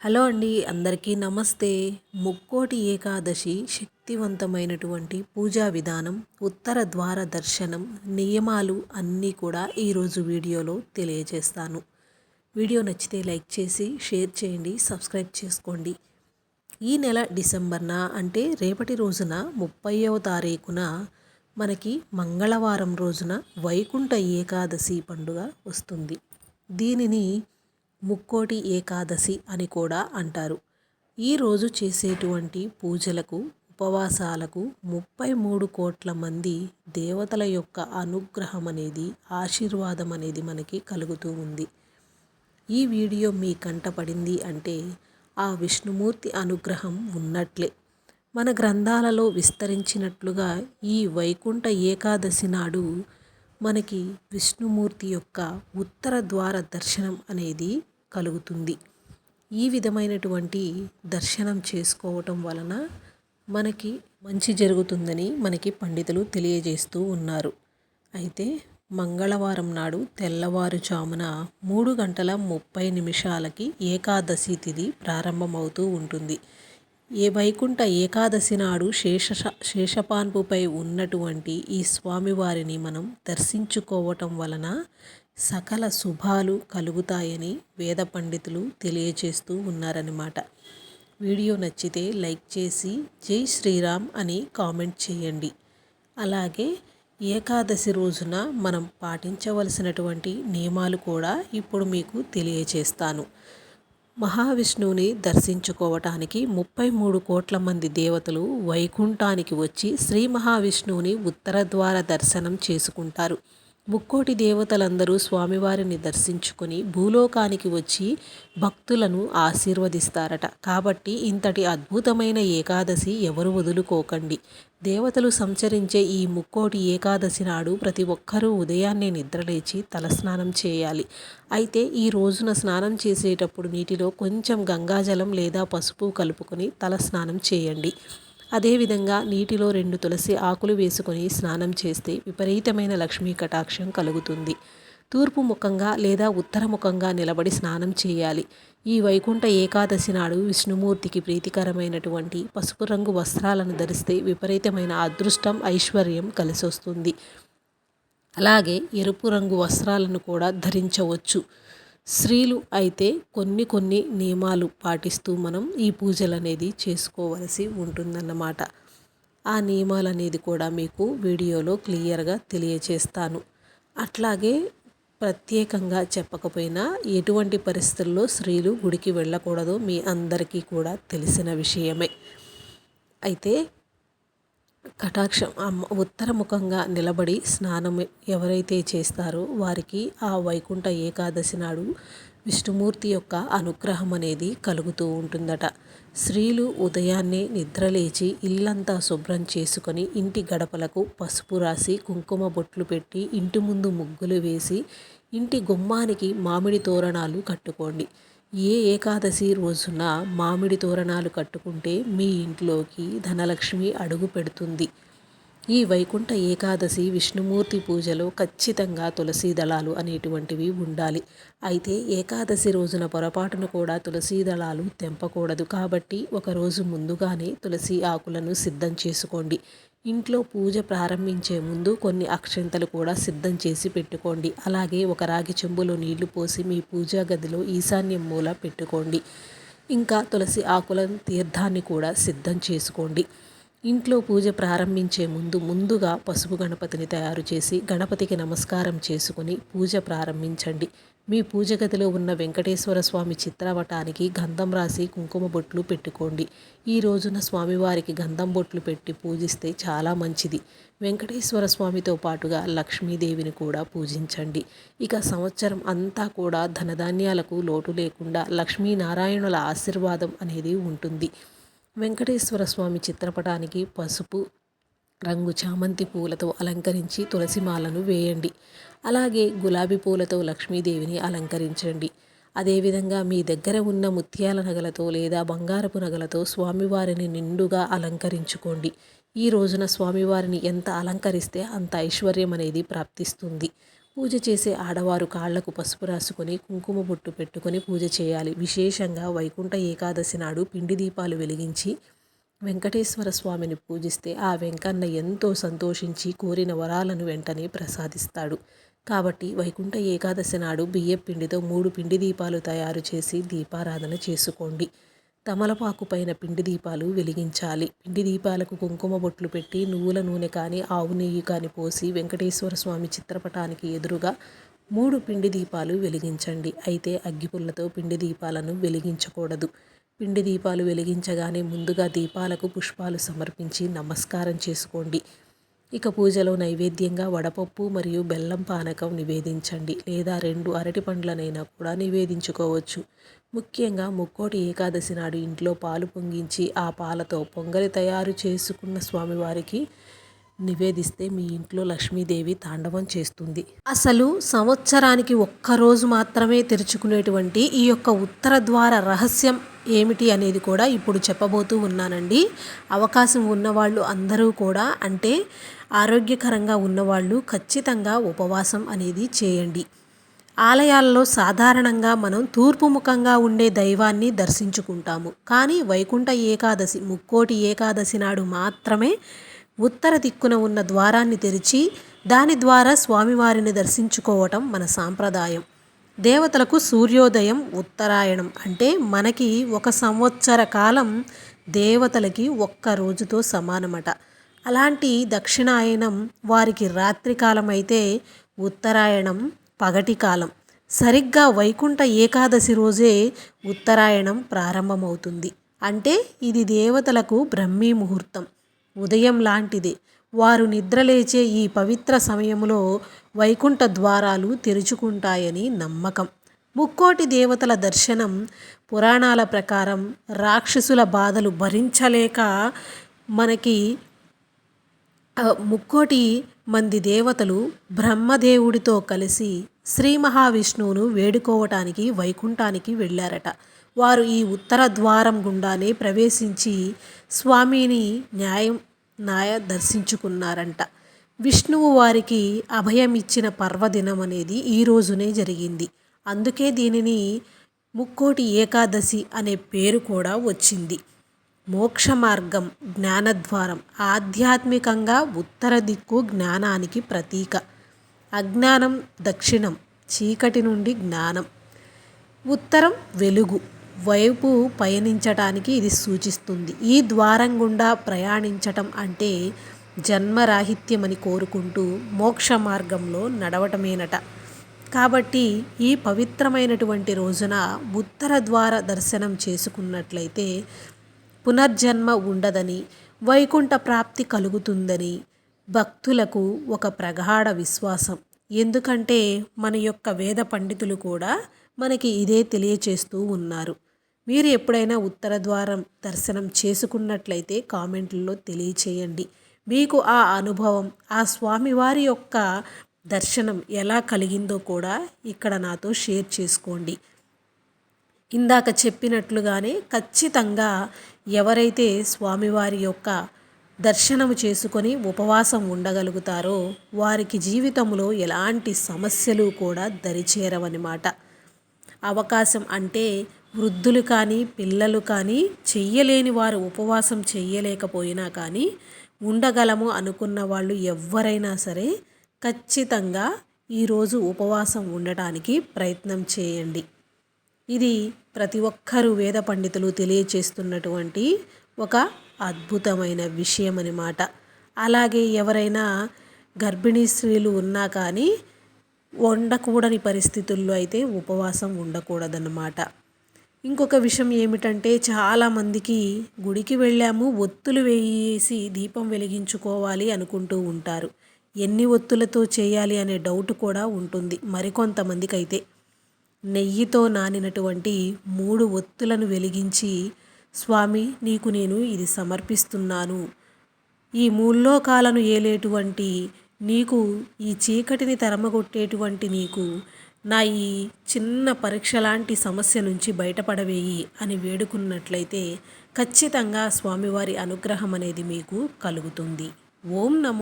Hello అండి అందరికీ నమస్తే. ముక్కోటి ఏకాదశి శక్తివంతమైనటువంటి పూజా విధానం ఉత్తర ద్వార దర్శనం నియమాలు అన్నీ కూడా ఈరోజు వీడియోలో తెలియజేస్తాను. వీడియో నచ్చితే లైక్ చేసి షేర్ చేయండి సబ్స్క్రైబ్ చేసుకోండి. ఈ నెల డిసెంబర్న అంటే రేపటి రోజున ముప్పైవ తారీఖున మనకి మంగళవారం రోజున వైకుంఠ ఏకాదశి పండుగ వస్తుంది. దీనిని ముక్కోటి ఏకాదశి అని కూడా అంటారు. ఈరోజు చేసేటువంటి పూజలకు ఉపవాసాలకు ముప్పై మూడు కోట్ల మంది దేవతల యొక్క అనుగ్రహం అనేది ఆశీర్వాదం అనేది మనకి కలుగుతూ ఉంది. ఈ వీడియో మీ కంట పడింది అంటే ఆ విష్ణుమూర్తి అనుగ్రహం ఉన్నట్లే. మన గ్రంథాలలో విస్తరించినట్లుగా ఈ వైకుంఠ ఏకాదశి నాడు మనకి విష్ణుమూర్తి యొక్క ఉత్తర ద్వార దర్శనం అనేది కలుగుతుంది. ఈ విధమైనటువంటి దర్శనం చేసుకోవటం వలన మనకి మంచి జరుగుతుందని మనకి పండితులు తెలియజేస్తూ ఉన్నారు. అయితే మంగళవారం నాడు తెల్లవారుజామున మూడు గంటల ముప్పై నిమిషాలకి ఏకాదశి తిథి ప్రారంభమవుతూ ఉంటుంది. ఏ వైకుంఠ ఏకాదశి నాడు శేష శేషపాన్పుపై ఉన్నటువంటి ఈ స్వామివారిని మనం దర్శించుకోవటం వలన సకల శుభాలు కలుగుతాయని వేద పండితులు తెలియచేస్తూ ఉన్నారన్నమాట. వీడియో నచ్చితే లైక్ చేసి జై శ్రీరామ్ అని కామెంట్ చేయండి. అలాగే ఏకాదశి రోజున మనం పాటించవలసినటువంటి నియమాలు కూడా ఇప్పుడు మీకు తెలియచేస్తాను. మహావిష్ణువుని దర్శించుకోవటానికి ముప్పై మూడు కోట్ల మంది దేవతలు వైకుంఠానికి వచ్చి శ్రీ మహావిష్ణువుని ఉత్తర ద్వార దర్శనం చేసుకుంటారు. ముక్కోటి దేవతలందరూ స్వామివారిని దర్శించుకొని భూలోకానికి వచ్చి భక్తులను ఆశీర్వదిస్తారట. కాబట్టి ఇంతటి అద్భుతమైన ఏకాదశి ఎవరు వదులుకోకండి. దేవతలు సంచరించే ఈ ముక్కోటి ఏకాదశి నాడు ప్రతి ఒక్కరూ ఉదయాన్నే నిద్రలేచి తలస్నానం చేయాలి. అయితే ఈ రోజున స్నానం చేసేటప్పుడు నీటిలో కొంచెం గంగాజలం లేదా పసుపు కలుపుకొని తలస్నానం చేయండి. అదేవిధంగా నీటిలో రెండు తులసి ఆకులు వేసుకొని స్నానం చేస్తే విపరీతమైన లక్ష్మీ కటాక్షం కలుగుతుంది. తూర్పు ముఖంగా లేదా ఉత్తర ముఖంగా నిలబడి స్నానం చేయాలి. ఈ వైకుంఠ ఏకాదశి నాడు విష్ణుమూర్తికి ప్రీతికరమైనటువంటి పసుపు రంగు వస్త్రాలను ధరిస్తే విపరీతమైన అదృష్టం ఐశ్వర్యం కలిసొస్తుంది. అలాగే ఎరుపు రంగు వస్త్రాలను కూడా ధరించవచ్చు. స్త్రీలు అయితే కొన్ని కొన్ని నియమాలు పాటిస్తూ మనం ఈ పూజలు అనేది చేసుకోవలసి ఉంటుందన్నమాట. ఆ నియమాలు అనేది కూడా మీకు వీడియోలో క్లియర్గా తెలియచేస్తాను. అట్లాగే ప్రత్యేకంగా చెప్పకపోయినా ఎటువంటి పరిస్థితుల్లో స్త్రీలు గుడికి వెళ్ళకూడదో మీ అందరికీ కూడా తెలిసిన విషయమే. అయితే కటాక్షం. ఉత్తరముఖంగా నిలబడి స్నానం ఎవరైతే చేస్తారో వారికి ఆ వైకుంఠ ఏకాదశి నాడు విష్ణుమూర్తి యొక్క అనుగ్రహం అనేది కలుగుతూ ఉంటుందట. స్త్రీలు ఉదయాన్నే నిద్రలేచి ఇల్లంతా శుభ్రం చేసుకొని ఇంటి గడపలకు పసుపు రాసి కుంకుమ బొట్లు పెట్టి ఇంటి ముందు ముగ్గులు వేసి ఇంటి గుమ్మానికి మామిడి తోరణాలు కట్టుకోండి. ఏ ఏకాదశి రోజున మామిడి తోరణాలు కట్టుకుంటే మీ ఇంట్లోకి ధనలక్ష్మి అడుగు పెడుతుంది. ఈ వైకుంఠ ఏకాదశి విష్ణుమూర్తి పూజలో ఖచ్చితంగా తులసీ దళాలు అనేటువంటివి ఉండాలి. అయితే ఏకాదశి రోజున పొరపాటున కూడా తులసీ దళాలు తెంపకూడదు. కాబట్టి ఒకరోజు ముందుగానే తులసి ఆకులను సిద్ధం చేసుకోండి. ఇంట్లో పూజ ప్రారంభించే ముందు కొన్ని అక్షంతలు కూడా సిద్ధం చేసి పెట్టుకోండి. అలాగే ఒక రాగి చెంబులో నీళ్ళు పోసి మీ పూజా గదిలో ఈశాన్యం మూల పెట్టుకోండి. ఇంకా తులసి ఆకుల తీర్థాన్ని కూడా సిద్ధం చేసుకోండి. ఇంట్లో పూజ ప్రారంభించే ముందు ముందుగా పసుపు గణపతిని తయారు చేసి గణపతికి నమస్కారం చేసుకుని పూజ ప్రారంభించండి. మీ పూజ గదిలో ఉన్న వెంకటేశ్వర స్వామి చిత్రపటానికి గంధం రాసి కుంకుమ బొట్లు పెట్టుకోండి. ఈ రోజున స్వామివారికి గంధం బొట్లు పెట్టి పూజిస్తే చాలా మంచిది. వెంకటేశ్వర స్వామితో పాటుగా లక్ష్మీదేవిని కూడా పూజించండి. ఇక సంవత్సరం అంతా కూడా ధనధాన్యాలకు లోటు లేకుండా లక్ష్మీనారాయణుల ఆశీర్వాదం అనేది ఉంటుంది. వెంకటేశ్వర స్వామి చిత్రపటానికి పసుపు రంగు చామంతి పూలతో అలంకరించి తులసిమాలను వేయండి. అలాగే గులాబీ పూలతో లక్ష్మీదేవిని అలంకరించండి. అదేవిధంగా మీ దగ్గర ఉన్న ముత్యాల నగలతో లేదా బంగారపు నగలతో స్వామివారిని నిండుగా అలంకరించుకోండి. ఈ రోజున స్వామివారిని ఎంత అలంకరిస్తే అంత ఐశ్వర్యం అనేది ప్రాప్తిస్తుంది. పూజ చేసే ఆడవారు కాళ్ళకు పసుపు రాసుకొని కుంకుమ బొట్టు పెట్టుకొని పూజ చేయాలి. విశేషంగా వైకుంఠ ఏకాదశి నాడు పిండి దీపాలు వెలిగించి వెంకటేశ్వర స్వామిని పూజిస్తే ఆ వెంకన్న ఎంతో సంతోషించి కోరిన వరాలను వెంటనే ప్రసాదిస్తాడు. కాబట్టి వైకుంఠ ఏకాదశి నాడు బియ్యం పిండితో మూడు పిండి దీపాలు తయారు చేసి దీపారాధన చేసుకోండి. తమలపాకు పైన పిండి దీపాలు వెలిగించాలి. పిండి దీపాలకు కుంకుమ బొట్లు పెట్టి నువ్వుల నూనె కానీ ఆవు నెయ్యి కానీ పోసి వెంకటేశ్వర స్వామి చిత్రపటానికి ఎదురుగా మూడు పిండి దీపాలు వెలిగించండి. అయితే అగ్గిపుల్లతో పిండి దీపాలను వెలిగించకూడదు. పిండి దీపాలు వెలిగించగానే ముందుగా దీపాలకు పుష్పాలు సమర్పించి నమస్కారం చేసుకోండి. ఇక పూజలో నైవేద్యంగా వడపప్పు మరియు బెల్లం పానకం నివేదించండి లేదా రెండు అరటి పండ్లనైనా కూడా నివేదించుకోవచ్చు. ముఖ్యంగా ముక్కోటి ఏకాదశి నాడు ఇంట్లో పాలు పొంగించి ఆ పాలతో పొంగలి తయారు చేసుకున్న స్వామివారికి నివేదిస్తే మీ ఇంట్లో లక్ష్మీదేవి తాండవం చేస్తుంది. అసలు సంవత్సరానికి ఒక్కరోజు మాత్రమే తెరుచుకునేటువంటి ఈ యొక్క ఉత్తర ద్వార రహస్యం ఏమిటి అనేది కూడా ఇప్పుడు చెప్పబోతూ ఉన్నానండి. అవకాశం ఉన్నవాళ్ళు అందరూ కూడా అంటే ఆరోగ్యకరంగా ఉన్నవాళ్ళు ఖచ్చితంగా ఉపవాసం అనేది చేయండి. ఆలయాల్లో సాధారణంగా మనం తూర్పు ముఖంగా ఉండే దైవాన్ని దర్శించుకుంటాము. కానీ వైకుంఠ ఏకాదశి ముక్కోటి ఏకాదశి నాడు మాత్రమే ఉత్తర దిక్కున ఉన్న ద్వారాన్ని తెరిచి దాని ద్వారా స్వామివారిని దర్శించుకోవటం మన సాంప్రదాయం. దేవతలకు సూర్యోదయం ఉత్తరాయణం అంటే మనకి ఒక సంవత్సర కాలం దేవతలకి ఒక్క రోజుతో సమానమట. అలాంటి దక్షిణాయనం వారికి రాత్రికాలం అయితే ఉత్తరాయణం పగటి కాలం. సరిగ్గా వైకుంఠ ఏకాదశి రోజే ఉత్తరాయణం ప్రారంభమవుతుంది. అంటే ఇది దేవతలకు బ్రహ్మీ ముహూర్తం. ఉదయం లాంటిది. వారు నిద్రలేచే ఈ పవిత్ర సమయంలో వైకుంఠ ద్వారాలు తెరుచుకుంటాయని నమ్మకం. ముక్కోటి దేవతల దర్శనం పురాణాల ప్రకారం రాక్షసుల బాధలు భరించలేక మనకి ముక్కోటి మంది దేవతలు బ్రహ్మదేవుడితో కలిసి శ్రీ మహావిష్ణువును వేడుకోవటానికి వైకుంఠానికి వెళ్ళారట. వారు ఈ ఉత్తర ద్వారం గుండానే ప్రవేశించి స్వామిని న్యాయం నాయ దర్శించుకున్నారంట. విష్ణువు వారికి అభయం ఇచ్చిన పర్వదినం అనేది ఈ రోజునే జరిగింది. అందుకే దీనిని ముక్కోటి ఏకాదశి అనే పేరు కూడా వచ్చింది. మోక్ష మార్గం జ్ఞానద్వారం ఆధ్యాత్మికంగా ఉత్తర దిక్కు జ్ఞానానికి ప్రతీక. అజ్ఞానం దక్షిణం చీకటి నుండి జ్ఞానం. ఉత్తరం వెలుగు. వైపు పయనించటానికి ఇది సూచిస్తుంది. ఈ ద్వారం గుండా ప్రయాణించటం అంటే జన్మరాహిత్యమని కోరుకుంటూ మోక్ష మార్గంలో నడవటమేనట. కాబట్టి ఈ పవిత్రమైనటువంటి రోజున ఉత్తర ద్వార దర్శనం చేసుకున్నట్లయితే పునర్జన్మ ఉండదని వైకుంఠ ప్రాప్తి కలుగుతుందని భక్తులకు ఒక ప్రగాఢ విశ్వాసం. ఎందుకంటే మన యొక్క వేద పండితులు కూడా మనకి ఇదే తెలియచేస్తూ ఉన్నారు. మీరు ఎప్పుడైనా ఉత్తర ద్వారం దర్శనం చేసుకున్నట్లయితే కామెంట్లలో తెలియచేయండి. మీకు ఆ అనుభవం ఆ స్వామివారి యొక్క దర్శనం ఎలా కలిగిందో కూడా ఇక్కడ నాతో షేర్ చేసుకోండి. ఇందాక చెప్పినట్లుగానే ఖచ్చితంగా ఎవరైతే స్వామివారి యొక్క దర్శనము చేసుకొని ఉపవాసం ఉండగలుగుతారో వారికి జీవితంలో ఎలాంటి సమస్యలు కూడా దరిచేరవన్నమాట. అవకాశం అంటే వృద్ధులు కానీ పిల్లలు కానీ చెయ్యలేని వారు ఉపవాసం చెయ్యలేకపోయినా కానీ ఉండగలము అనుకున్న వాళ్ళు ఎవరైనా సరే ఖచ్చితంగా ఈరోజు ఉపవాసం ఉండటానికి ప్రయత్నం చేయండి. ఇది ప్రతి ఒక్కరూ వేద పండితులు తెలియచేస్తున్నటువంటి ఒక అద్భుతమైన విషయం అన్నమాట. అలాగే ఎవరైనా గర్భిణీ స్త్రీలు ఉన్నా కానీ వండకూడని పరిస్థితుల్లో అయితే ఉపవాసం ఉండకూడదన్నమాట. ఇంకొక విషయం ఏమిటంటే చాలామందికి గుడికి వెళ్ళాము ఒత్తులు వేసి దీపం వెలిగించుకోవాలి అనుకుంటూ ఉంటారు. ఎన్ని ఒత్తులతో చేయాలి అనే డౌట్ కూడా ఉంటుంది మరికొంతమందికి అయితే నెయ్యితో నానినటువంటి మూడు ఒత్తులను వెలిగించి స్వామి నీకు నేను ఇది సమర్పిస్తున్నాను. ఈ మూల్లోకాలను ఏలేటువంటి నీకు ఈ చీకటిని తరమగొట్టేటువంటి నీకు నా ఈ చిన్న పరీక్ష లాంటి సమస్య నుంచి బయటపడవేయి అని వేడుకున్నట్లయితే ఖచ్చితంగా స్వామివారి అనుగ్రహం అనేది మీకు కలుగుతుంది. ఓం నమో